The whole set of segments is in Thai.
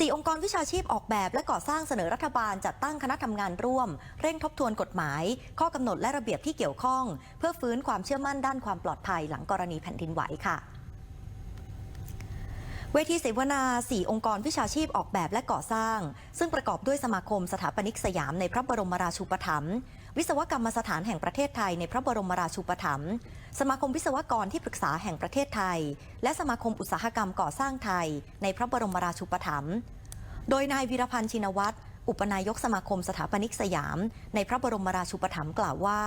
สี่องค์กรวิชาชีพออกแบบและก่อสร้างเสนอรัฐบาลจัดตั้งคณะทำงานร่วม เร่งทบทวนกฎหมาย ข้อกำหนดและระเบียบที่เกี่ยวข้อง เพื่อฟื้นความเชื่อมั่นด้านความปลอดภัยหลังกรณีแผ่นดินไหวค่ะ เวทีเสวนา 4 องค์กรวิชาชีพออกแบบและก่อสร้าง ซึ่งประกอบด้วยสมาคมสถาปนิกสยามในพระบรมราชูปถัมภ์วิศวกรรมสถานแห่งประเทศไทยในพระบรมราชูปถัมภ์สมาคมวิศวกรที่ปรึกษาแห่งประเทศไทย และสมาคมอุตสาหกรรมก่อสร้างไทย ในพระบรมราชูปถัมภ์โดยนายวีรพันธ์ชินวัตรอุปนายกสมาคมสถาปนิกสยาม ในพระบรมราชูปถัมภ์กล่าวว่า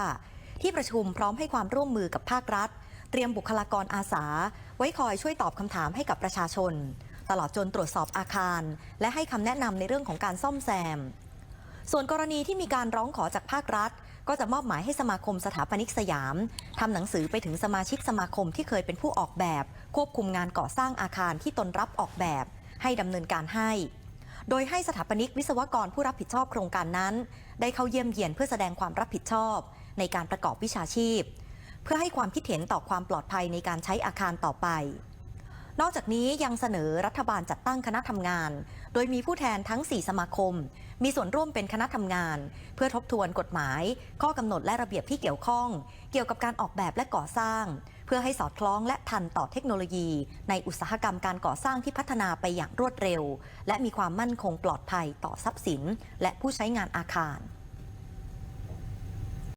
ที่ประชุมพร้อมให้ความร่วมมือกับภาครัฐ เตรียมบุคลากรอาสา ไว้คอยช่วยตอบคำถามให้กับประชาชน ตลอดจนตรวจสอบอาคาร และให้คำแนะนำในเรื่องของการซ่อมแซม ส่วนกรณีที่มีการร้องขอจากภาครัฐ ก็จะมอบหมายให้สมาคมสถาปนิกสยามทำหนังสือไปถึงสมาชิกสมาคมที่เคยเป็นผู้ออกแบบ ควบคุมงานก่อสร้างอาคารที่ตนรับออกแบบ ให้ดำเนินการให้โดยให้สถาปนิกวิศวกรผู้รับผิดชอบโครงการนั้น ได้เข้าเยี่ยมเยียนเพื่อแสดงความรับผิดชอบ ในการประกอบวิชาชีพ เพื่อให้ความคิดเห็นต่อความปลอดภัยในการใช้อาคารต่อไป นอกจากนี้ยังเสนอรัฐบาลจัดตั้งคณะทำงาน โดยมีผู้แทนทั้ง 4 สมาคม มีส่วนร่วมเป็นคณะทำงาน เพื่อทบทวนกฎหมาย ข้อกำหนดและระเบียบที่เกี่ยวข้อง เกี่ยวกับการออกแบบและก่อสร้าง เพื่อให้สอดคล้องและทันต่อเทคโนโลยี ในอุตสาหกรรมการก่อสร้างที่พัฒนาไปอย่างรวดเร็ว และมีความมั่นคงปลอดภัยต่อทรัพย์สิน และผู้ใช้งานอาคาร